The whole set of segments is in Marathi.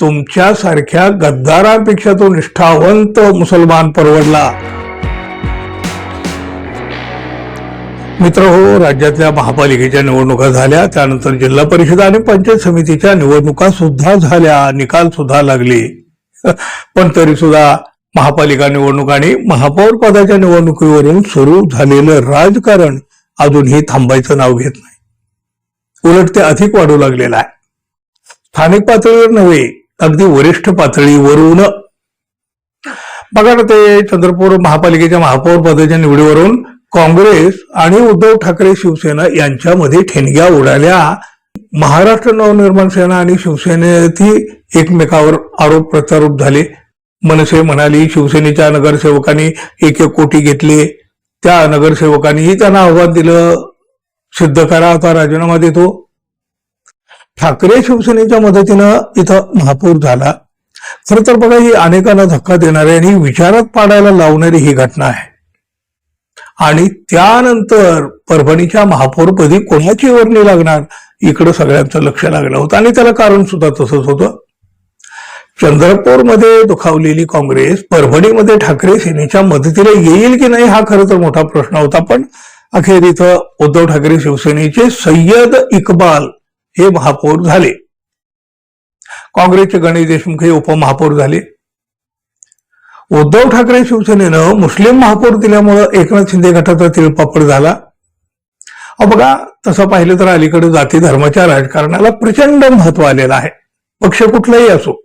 तुमच्यासारख्या गद्दारांपेक्षा तो निष्ठावंत मुसलमान परवडला. मित्र हो राज्यातल्या महापालिकेच्या निवडणुका झाल्या त्यानंतर जिल्हा परिषद आणि पंचायत समितीच्या निवडणुका सुद्धा झाल्या निकाल सुद्धा लागले. पण तरी सुद्धा महापालिका निवडणूक आणि महापौर पदाच्या निवडणुकीवरून सुरू झालेलं राजकारण अजूनही थांबायचं नाव घेत नाही. उलट ते अधिक वाढू लागलेलं आहे. स्थानिक पातळीवर नव्हे अगदी वरिष्ठ पातळीवरून. बघा ना ते चंद्रपूर महापालिकेच्या महापौर पदाच्या निवडीवरून काँग्रेस आणि उद्धव ठाकरे शिवसेना यांच्यामध्ये ठेणग्या उडाल्या. महाराष्ट्र नवनिर्माण सेना आणि शिवसेनेतही एकमेकावर आरोप प्रत्यारोप झाले. मनसे म्हणाली शिवसेनेच्या नगरसेवकांनी एक एक कोटी घेतले. त्या नगरसेवकांनीही त्यांना आव्हान दिलं. सिद्ध करा आता राजीनामा देतो. ठाकरे शिवसेनेच्या मदतीनं इथं महापौर झाला. खरं तर बघा ही अनेकांना धक्का देणारी आणि विचारात पाडायला लावणारी ही घटना आहे. आणि त्यानंतर परभणीच्या महापौरपदी कोणाची वर्णी लागणार इकडं सगळ्यांचं लक्ष लागलं होतं आणि त्याला कारण सुद्धा तसंच होतं. चंद्रपूरमध्ये दुखावलेली काँग्रेस परभणीमध्ये ठाकरे सेनेच्या मदतीला येईल की नाही हा खरं तर मोठा प्रश्न होता पण अखेर इथं उद्धव ठाकरे शिवसेनेचे सय्यद इक्बाल हे महापौर झाले. काँग्रेसचे गणेश देशमुख हे उपमहापौर झाले. उद्धव ठाकरे शिवसेनेनं मुस्लिम महापौर दिल्यामुळं एकनाथ शिंदे गटाचा तिळपापड झाला. बघा तसं पाहिलं तर अलीकडे जाती धर्माच्या राजकारणाला प्रचंड महत्त्व आलेलं आहे. पक्ष कुठलाही असो.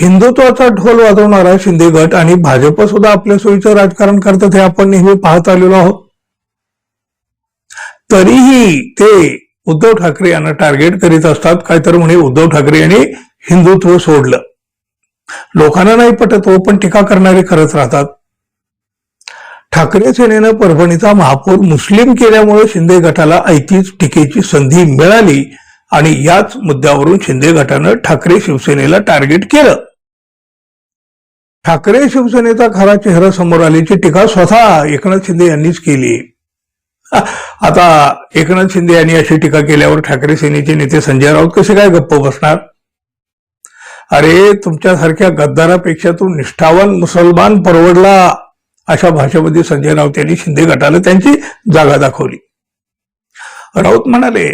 हिंदुत्वाचा ढोल वाजवणारा शिंदे गट आणि भाजप सुद्धा आपल्या सोयीचं राजकारण करतात हे आपण नेहमी पाहत आलेलो आहोत. तरीही ते उद्धव ठाकरे यांना टार्गेट करीत असतात. काय तर म्हणे उद्धव ठाकरे यांनी हिंदुत्व सोडलं. लोकांना नाही पटत हो पण टीका करणारे करत राहतात. ठाकरे सेनेनं परभणीचा महापौर मुस्लिम केल्यामुळे शिंदे गटाला ऐतीच टीकेची संधी मिळाली आणि याच मुद्द्यावरून शिंदे गटानं ठाकरे शिवसेनेला टार्गेट केलं. ठाकरे शिवसेनेचा खरा चेहरा समोर आल्याची टीका स्वतः एकनाथ शिंदे यांनीच केली. आता एकनाथ शिंदे यांनी अशी टीका केल्यावर ठाकरे सेनेचे नेते संजय राऊत कसे काय गप्प बसणार? अरे तुमच्यासारख्या गद्दारापेक्षा तू निष्ठावान मुसलमान परवडला अशा भाषेमध्ये संजय राऊत यांनी शिंदे गटाला त्यांची जागा दाखवली. राऊत म्हणाले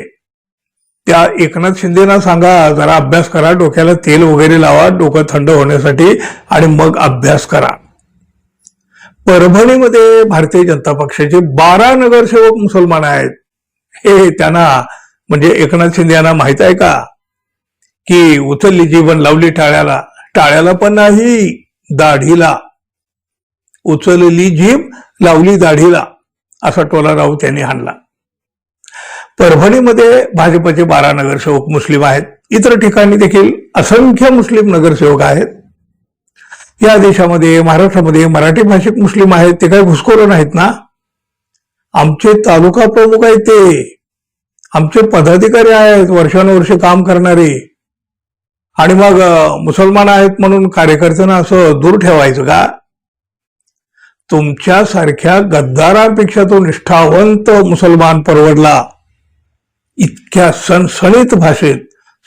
त्या एकनाथ शिंदेना सांगा जरा अभ्यास करा डोक्याला तेल वगैरे लावा डोकं थंड होण्यासाठी आणि मग अभ्यास करा. परभणीमध्ये भारतीय जनता पक्षाचे बारा नगरसेवक मुसलमान आहेत. हे त्यांना म्हणजे एकनाथ शिंदे यांना माहीत आहे का? की उचलली जीवन लावली टाळ्याला टाळ्याला पण नाही दाढीला. उचलली जीभ लावली दाढीला असा टोला राऊत यांनी हाणला. परभणीमध्ये भाजपचे बारा नगरसेवक मुस्लिम आहेत. इतर ठिकाणी देखील असंख्य मुस्लिम नगरसेवक आहेत. या देशामध्ये महाराष्ट्रामध्ये मराठी भाषिक मुस्लिम आहेत ते काही घुसखोर नाहीत ना? आमचे तालुका प्रमुख आहेत ते. आमचे पदाधिकारी आहेत वर्षानुवर्षे काम करणारे. आणि मग मुसलमान आहेत म्हणून कार्यकर्त्यांना असं दूर ठेवायचं का? तुमच्यासारख्या गद्दारांपेक्षा तो निष्ठावंत मुसलमान परवडला. इतक्या सणसणीत भाषेत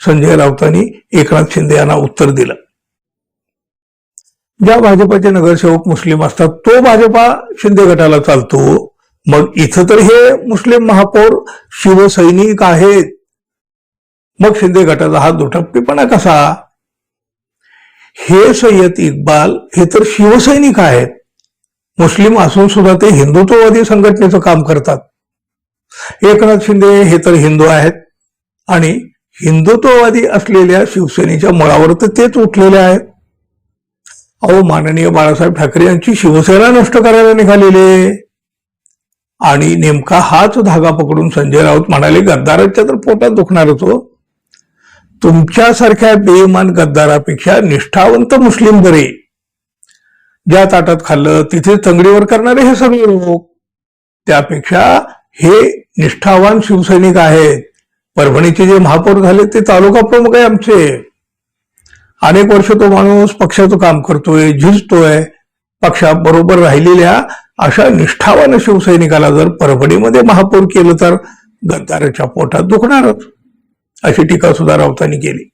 संजय राऊतांनी एकनाथ शिंदे यांना उत्तर दिलं. ज्या भाजपाचे नगरसेवक मुस्लिम असतात तो भाजपा शिंदे गटाला चालतो. मग इथं तर हे मुस्लिम महापौर शिवसैनिक आहेत. मग शिंदे गटाचा हा दुटप्पीपणा कसा? हे सय्यद इक्बाल हे तर शिवसैनिक आहेत. मुस्लिम असून सुद्धा ते हिंदुत्ववादी संघटनेचं काम करतात. एकनाथ शिंदे हे तर हिंदू आहेत. आणि हिंदुत्ववादी असलेल्या शिवसेनेच्या मुळावर तर तेच उठलेले आहेत. अहो माननीय बाळासाहेब ठाकरे यांची शिवसेना नष्ट करायला निघालेले आणि नेमका हाच धागा पकडून संजय राऊत म्हणाले गद्दाराच्या तर पोटात दुखणारच हो. तुमच्यासारख्या बेमान गद्दारापेक्षा निष्ठावंत मुस्लिम बरे. ज्या ताटात खाल्लं तिथे तंगडीवर करणारे हे सगळे लोक. त्यापेक्षा हे निष्ठावान शिवसैनिक आहेत. परभणीचे जे महापौर झाले ते तालुका प्रमुख आहे आमचे. अनेक वर्ष तो माणूस पक्षाचं काम करतोय झिजतोय पक्षाबरोबर राहिलेल्या अशा निष्ठावान शिवसैनिकाला जर परभणीमध्ये महापौर केलं तर गद्दाराच्या पोटात दुखणारच अशी टीका सुद्धा राऊतांनी केली.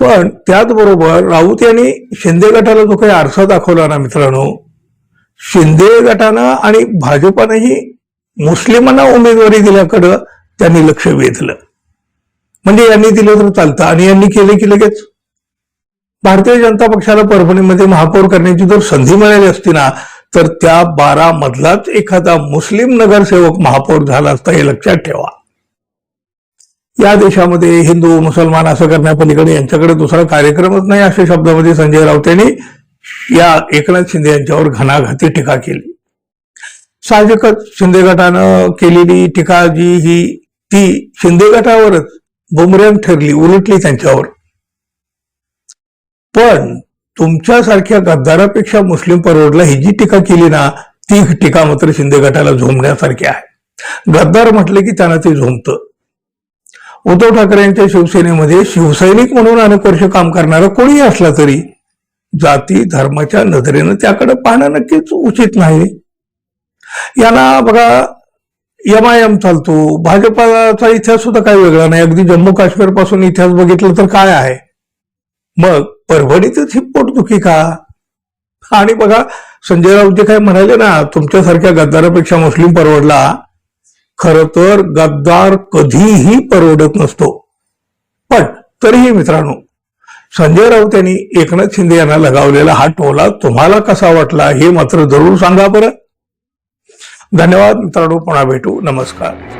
पण त्याचबरोबर राऊत यांनी शिंदे गटाला जो काही आरसा दाखवला ना मित्रांनो शिंदे गटानं आणि भाजपानंही मुस्लिमांना उमेदवारी दिल्याकडं त्यांनी लक्ष वेधलं. म्हणजे यांनी दिलं तर चालतं. आणि यांनी केले की लगेच भारतीय जनता पक्षाला परभणीमध्ये महापौर करण्याची जर संधी मिळाली असती ना तर त्या बारा मधलाच एखादा मुस्लिम नगरसेवक महापौर झाला असता हे लक्षात ठेवा. या देशामध्ये हिंदू मुसलमान असं करण्यापलीकडे यांच्याकडे दुसरा कार्यक्रमच नाही अशा शब्दामध्ये संजय राऊत यांनी या एकनाथ शिंदे यांच्यावर घणाघाती टीका केली. साहजिकच शिंदे गटानं केलेली टीका जी ही ती शिंदे गटावरच बुमरॅंग ठरली उलटली त्यांच्यावर. पण तुमच्यासारख्या गद्दारापेक्षा मुस्लिम परवडला ही जी टीका केली ना ती टीका मात्र शिंदे गटाला झोंबण्यासारखी आहे. गद्दार म्हटले की त्यांना ते झोंबतं. उद्धव ठाकरे यांच्या शिवसेनेमध्ये शिवसैनिक म्हणून अनेक वर्ष काम करणारा कोणीही असला तरी जाती धर्माच्या नजरेनं त्याकडे पाहणं नक्कीच उचित नाही. यांना बघा एम आय एम चालतो. भाजपाचा इतिहास सुद्धा काही वेगळा नाही. अगदी जम्मू काश्मीरपासून इतिहास बघितलं तर काय आहे? मग परभणीतच ही पोटदुखी का? आणि बघा संजय राऊत जे काय म्हणाले ना तुमच्यासारख्या गद्दारापेक्षा मुस्लिम परवडला खर तर गद्दार कधीही परवडत नसतो. पण तरीही मित्रांनो संजय राऊत यांनी एकनाथ शिंदे यांना लगावलेला हा टोला तुम्हाला कसा वाटला हे मात्र जरूर सांगा बरं. धन्यवाद मित्रांनो पुन्हा भेटू. नमस्कार.